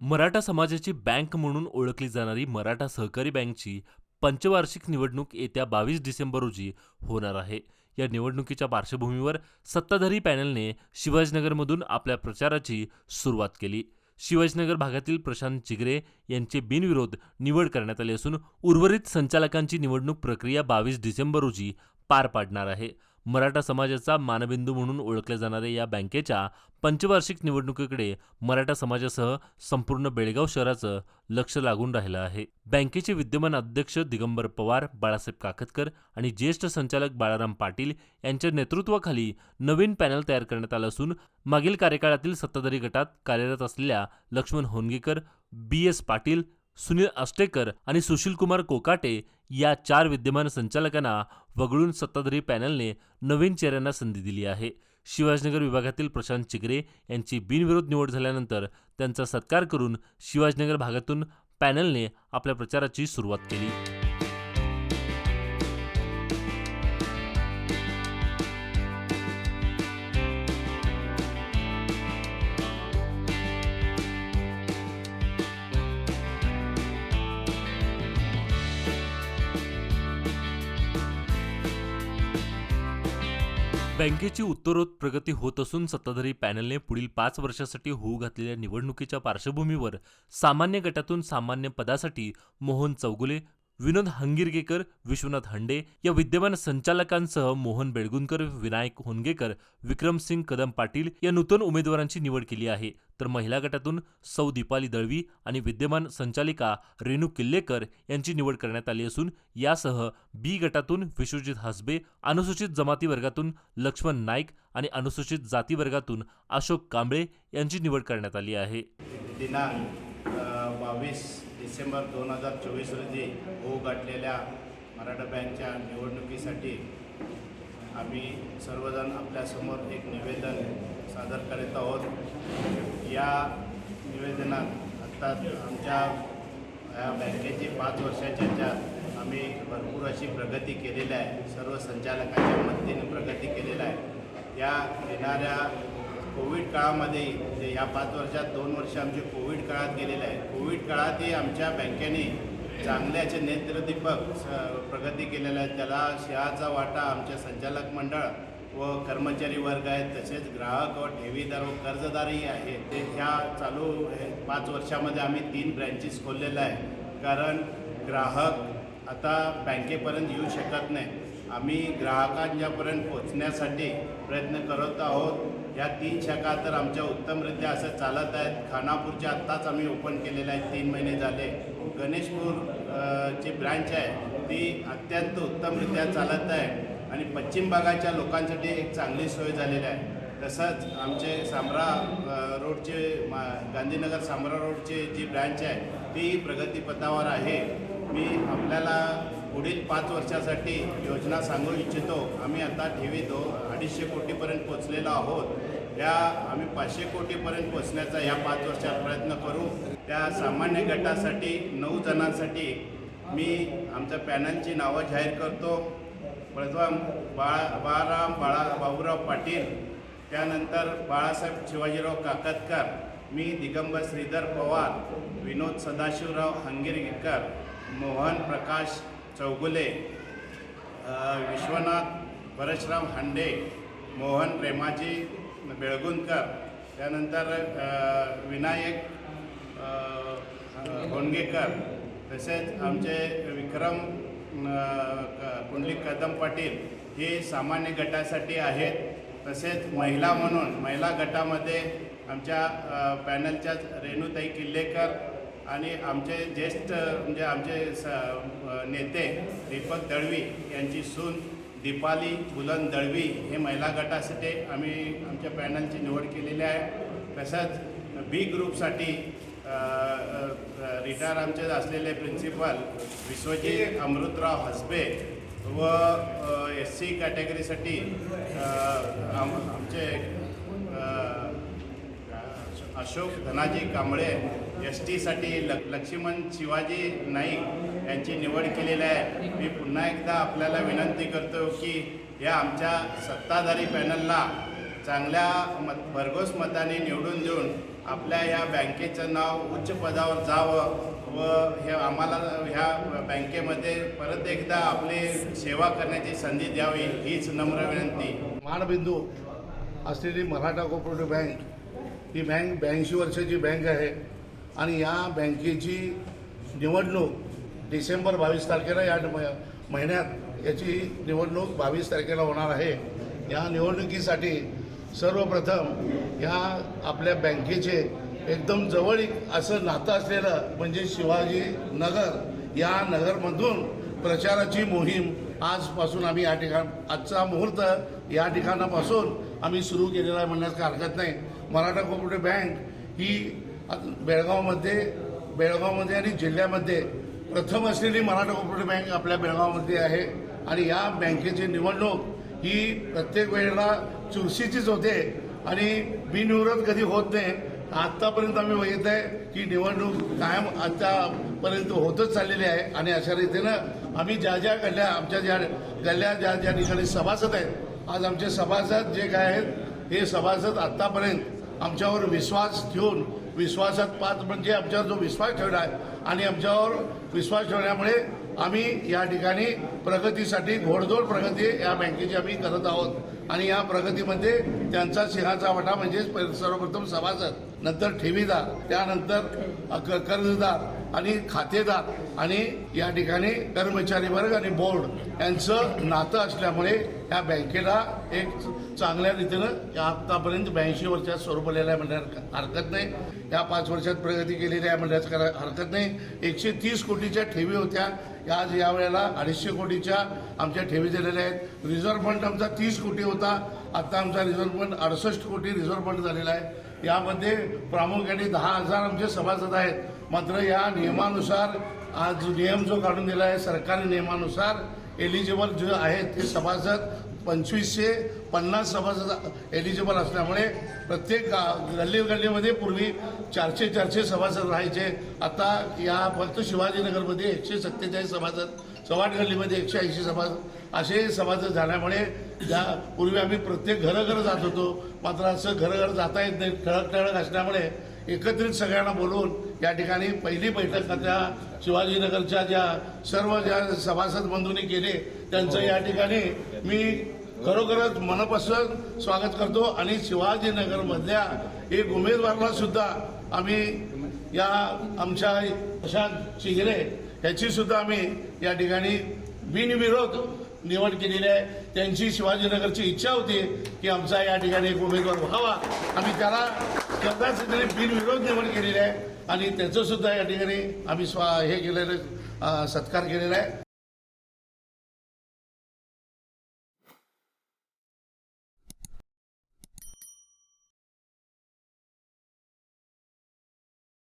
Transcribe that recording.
मराठा समाजाची बँक म्हणून ओळखली जाणारी मराठा सहकारी बँकची पंचवार्षिक निवडणूक येत्या बावीस डिसेंबर रोजी होणार आहे. या निवडणुकीच्या पार्श्वभूमीवर सत्ताधारी पॅनलने शिवाजीनगरमधून आपल्या प्रचाराची सुरुवात केली. शिवाजीनगर भागातील प्रशांत चिगरे यांचे बिनविरोध निवड करण्यात आली असून उर्वरित संचालकांची निवडणूक प्रक्रिया बावीस डिसेंबर रोजी पार पाडणार आहे. मराठा समाजाचा मानबिंदू म्हणून ओळखल्या जाणाऱ्या या बँकेच्या पंचवार्षिक निवडणुकीकडे मराठा समाजासह संपूर्ण बेळगाव शहराचं लक्ष लागून राहिलं आहे. बँकेचे विद्यमान अध्यक्ष दिगंबर पवार बाळासाहेब काकतकर आणि ज्येष्ठ संचालक बाळाराम पाटील यांच्या नेतृत्वाखाली नवीन पॅनल तयार करण्यात आलं असून मागील कार्यकाळातील सत्ताधारी गटात कार्यरत असलेल्या लक्ष्मण होनगेकर बी एस पाटील सुनील अष्टेकर आणि सुशीलकुमार कोकाटे या चार विद्यमान संचालकांना वगळून सत्ताधारी पॅनलने नवीन चेहऱ्यांना संधी दिली आहे. शिवाजीनगर विभागातील प्रशांत चिगरे यांची बिनविरोध निवड झाल्यानंतर त्यांचा सत्कार करून शिवाजीनगर भागातून पॅनलने आपल्या प्रचाराची सुरुवात केली. बँकेची उत्तरोत्तर प्रगती होत असून सत्ताधारी पॅनलने पुढील पाच वर्षासाठी होऊ घातलेल्या निवडणुकीच्या पार्श्वभूमीवर सामान्य गटातून सामान्य पदासाठी मोहन चौगुले विनोद हंगिरगेकर विश्वनाथ हंडे या विद्यमान संचालकांसह मोहन बेळगुंकर विनायक होनगेकर विक्रमसिंग कदम पाटील या नूतन उमेदवारांची निवड केली आहे. तर महिला गटातून सौ दीपाली दळवी आणि विद्यमान संचालिका रेणू किल्लेकर यांची निवड करण्यात आली असून यासह बी गटातून विश्वजित हसबे अनुसूचित जमाती वर्गातून लक्ष्मण नाईक आणि अनुसूचित जाती वर्गातून अशोक कांबळे यांची निवड करण्यात आली आहे. दिनांक बावीस डिसेंबर दोन हजार चोवीस रोजी होऊ गाठलेल्या मराठा बँकच्या निवडणुकीसाठी आम्ही सर्वजण आपल्यासमोर एक निवेदन सादर करीत आहोत. या निवेदनात आत्ता आमच्या या बँकेची पाच वर्षाच्या ह्याच्यात आम्ही भरपूर अशी प्रगती केलेली आहे. सर्व संचालकांच्या मदतीने प्रगती केलेली आहे. या येणाऱ्या कोविड काळामध्ये जे या पाच वर्षात दोन वर्ष आमचे कोविड काळात गेलेले आहे कोविड काळातही आमच्या बँकेने चांगल्याचे नेत्रदीपक स प्रगती केलेल्या आहे त्याला शहाचा वाटा आमचे संचालक मंडळ व कर्मचारी वर्ग आहेत. तसेच ग्राहक व ठेवीदार व कर्जदारही आहेत ते ह्या चालू पाच वर्षामध्ये आम्ही तीन ब्रँचेस खोललेल्या आहे कारण ग्राहक आता बँकेपर्यंत येऊ शकत नाही आम्ही ग्राहकांच्यापर्यंत पोचण्यासाठी प्रयत्न करत आहोत. या तीन शाखा तर आमच्या उत्तमरित्या असं चालत आहेत. खानापूरच्या आत्ताच आम्ही ओपन केलेले आहेत तीन महिने झाले. गणेशपूर जी ब्रँच आहे ती अत्यंत उत्तमरित्या चालत आहे. आणि पश्चिम भागाच्या लोकांसाठी एक चांगली सोय झालेली आहे. तसंच आमचे सांब्रा रोडचे मा गांधीनगर सांब्रा रोडचे जी ब्रँच आहे ती प्रगतीपथावर आहे. मी आपल्याला पुढील पाच वर्षासाठी योजना सांगू इच्छितो. आम्ही आता ठेवी दो अडीचशे कोटीपर्यंत पोचलेलो आहोत. या आम्ही पाचशे कोटीपर्यंत पोचण्याचा या पाच वर्षात प्रयत्न करू. त्या सामान्य गटासाठी नऊ जणांसाठी मी आमच्या पॅनलची नावं जाहीर करतो. प्रथम बाळा बाळाराम बाळा बाबूराव पाटील त्यानंतर बाळासाहेब शिवाजीराव काकतकर मी दिगंबर श्रीधर पवार विनोद सदाशिवराव हंगेरगीकर मोहन प्रकाश चौगुले विश्वनाथ परशुराम हांडे मोहन प्रेमाजी बेळगुंदकर त्यानंतर विनायक अ, तसेच आमचे विक्रम क- पुंडलिक कदम पाटील हे सामान्य गटासाठी आहेत. तसेच महिला म्हणून महिला गटामध्ये आमच्या पॅनलच्याच रेणुताई किल्लेकर आणि आमचे ज्येष्ठ म्हणजे आमचे स नेते दीपक दळवी यांची सून दीपाली बुलन दळवी हे महिला गटासाठी आम्ही आमच्या पॅनलची निवड केलेली आहे. तसंच बी ग्रुपसाठी रिटायर आमचे असलेले प्रिन्सिपल विश्वजित अमृतराव हसबे व एस सी कॅटेगरीसाठी आम आमचे अशोक धनाजी कांबळे एस टीसाठी ल लक्ष्मण शिवाजी नाईक यांची निवड केलेली आहे. मी पुन्हा एकदा आपल्याला विनंती करतो की या आमच्या सत्ताधारी पॅनलला चांगल्या मत भरघोस मताने निवडून देऊन आपल्या या बँकेचं नाव उच्च पदावर जावं व हे आम्हाला ह्या बँकेमध्ये परत एकदा आपली सेवा करण्याची संधी द्यावी हीच नम्र विनंती. मानबिंदू असलेली मराठा कोऑपरेटिव्ह बँक ही बँक ब्याऐंशी वर्षाची बँक आहे. आणि या बँकेची निवडणूक डिसेंबर बावीस तारखेला या महिन्यात याची निवडणूक बावीस तारखेला होणार आहे. या निवडणुकीसाठी सर्वप्रथम या आपल्या बँकेचे एकदम जवळीक असं नातं असलेलं म्हणजे शिवाजी नगर या नगरमधून प्रचाराची मोहीम आजपासून आम्ही या ठिकाण आजचा मुहूर्त या ठिकाणापासून आम्ही सुरू केलेला आहे म्हणण्यास काही हरकत नाही. मराठा कोऑपरेटिव्ह बँक ही बेळगावमध्ये बेळगावमध्ये आणि जिल्ह्यामध्ये प्रथम असलेली मराठा कोऑपरेटिव्ह बँक आपल्या बेळगावमध्ये आहे. आणि या बँकेची निवडणूक ही प्रत्येक वेळेला चुरशीचीच होते आणि बिनविरोध कधी होत नाही. आतापर्यंत आम्ही बघित आहे की निवडणूक कायम आतापर्यंत होतच चाललेली आहे. आणि अशा रीतीनं आम्ही ज्या ज्या गल्ल्या आमच्या ज्या गल्ल्या ज्या ज्या ठिकाणी सभासद आहेत आज आमचे सभासद जे काय आहेत हे सभासद आतापर्यंत आमच्यावर विश्वास ठेवून विश्वासात पाच म्हणजे आमच्यावर जो विश्वास ठेवला आहे आणि आमच्यावर विश्वास ठेवल्यामुळे आम्ही या ठिकाणी प्रगतीसाठी घोडदोड प्रगती या बँकेची आम्ही करत आहोत. आणि या प्रगतीमध्ये त्यांचा सिंहाचा वाटा म्हणजे सर्वप्रथम सभासद नंतर ठेवीदार त्यानंतर कर्जदार आणि खातेदार आणि या ठिकाणी कर्मचारी वर्ग आणि बोर्ड यांचं नातं असल्यामुळे या बँकेला एक चांगल्या रीतीनं या आतापर्यंत ब्याऐंशी वर्षात स्वरूपलेलं आहे म्हणण्यास हरकत नाही. या पाच वर्षात प्रगती केलेली आहे म्हणण्यास हरकत नाही. एकशे तीस कोटीच्या ठेवी होत्या. आज यावेळेला अडीचशे कोटीच्या आमच्या ठेवी दिलेल्या आहेत. रिझर्व्ह फंड आमचा तीस कोटी होता. आता आमचा रिझर्व्ह फंड अडुसष्ट कोटी रिझर्व्ह फंड झालेला आहे. यामध्ये प्रामुख्याने दहा हजार आमचे सभासद आहेत. मात्र या नियमानुसार आज नियम जो काढून दिला आहे सरकारी नियमानुसार एलिजिबल जे आहेत ते सभासद पंचवीसशे पन्नास सभासद एलिजिबल असल्यामुळे प्रत्येक गल्ली गल्लीमध्ये पूर्वी चारशे चारशे सभासद राहायचे. आता या फक्त शिवाजीनगरमध्ये एकशे सत्तेचाळीस सभासद चव्हाण गल्लीमध्ये एकशे ऐंशी सभासद असे सभासद झाल्यामुळे ज्या पूर्वी आम्ही प्रत्येक घरघर जात होतो मात्र असं घरघर जाता येत नाही ठळक ठळक असल्यामुळे एकत्रित सगळ्यांना बोलवून या ठिकाणी पहिली बैठक त्या शिवाजीनगरच्या ज्या सर्व ज्या सभासद बंधूंनी केले त्यांचं या ठिकाणी मी खरोखरच मनापासून स्वागत करतो आणि शिवाजीनगरमधल्या एक उमेदवाराला सुद्धा आम्ही या आमच्या प्रशांत शिंगरे याची सुद्धा आम्ही या ठिकाणी बिनविरोध निवड केलेली आहे. त्यांची शिवाजीनगरची इच्छा होती की आमचा या ठिकाणी एक उमेदवार व्हावा. आम्ही त्याला स्वतःच त्याने बिनविरोध निवड केलेली आहे. आणि त्याचं सुद्धा या ठिकाणी आम्ही स्वा हे केलेलं सत्कार केलेला आहे.